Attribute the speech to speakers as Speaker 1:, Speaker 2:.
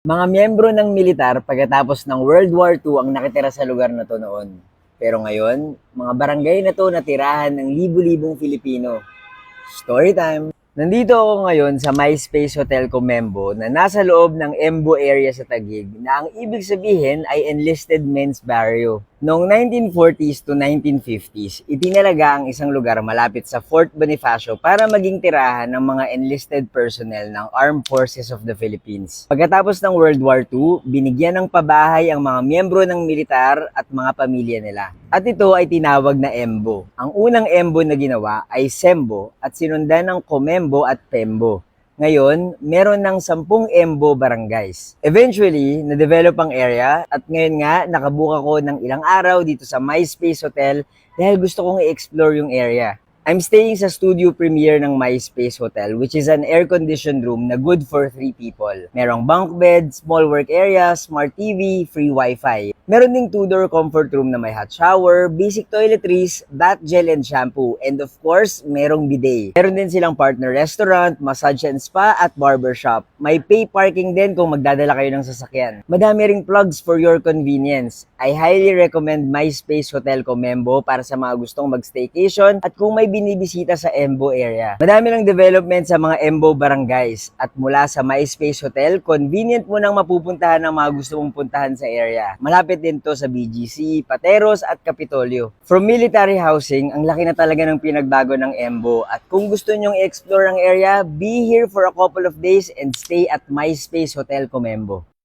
Speaker 1: Mga miyembro ng militar pagkatapos ng World War II ang nakitira sa lugar na to noon. Pero ngayon, mga barangay na to natirahan ng libu-libong Filipino. Story time! Nandito ako ngayon sa MySpace Hotel Comembo na nasa loob ng Embo area sa Taguig na ang ibig sabihin ay enlisted men's barrio. Noong 1940s to 1950s, itinalaga ang isang lugar malapit sa Fort Bonifacio para maging tirahan ng mga enlisted personnel ng Armed Forces of the Philippines. Pagkatapos ng World War II, binigyan ng pabahay ang mga miyembro ng militar at mga pamilya nila. At ito ay tinawag na Embo. Ang unang Embo na ginawa ay Sembo at sinundan ng Comembo at Pembo. Ngayon, meron ng 10 Embo barangays. Eventually, na-develop ang area at ngayon nga, nakabuka ko ng ilang araw dito sa MySpace Hotel dahil gusto kong i-explore yung area. I'm staying sa studio premiere ng MySpace Hotel which is an air-conditioned room na good for 3 people. Merong bunk bed, small work area, smart TV, free wifi. Meron ding two-door comfort room na may hot shower, basic toiletries, bath gel and shampoo, and of course, merong bidet. Meron din silang partner restaurant, massage and spa, at barbershop. May pay parking din kung magdadala kayo ng sasakyan. Madami ring plugs for your convenience. I highly recommend MySpace Hotel Comembo para sa mga gustong mag-staycation at kung may binibisita sa Embo area. Madami ng development sa mga Embo barangays at mula sa MySpace Hotel, convenient mo nang mapupuntahan ng mga gusto mong puntahan sa area. Malapit din to sa BGC, Pateros at Kapitolyo. From military housing, ang laki na talaga ng pinagbago ng Embo at kung gusto nyong i-explore ang area, be here for a couple of days and stay at MySpace Hotel Comembo.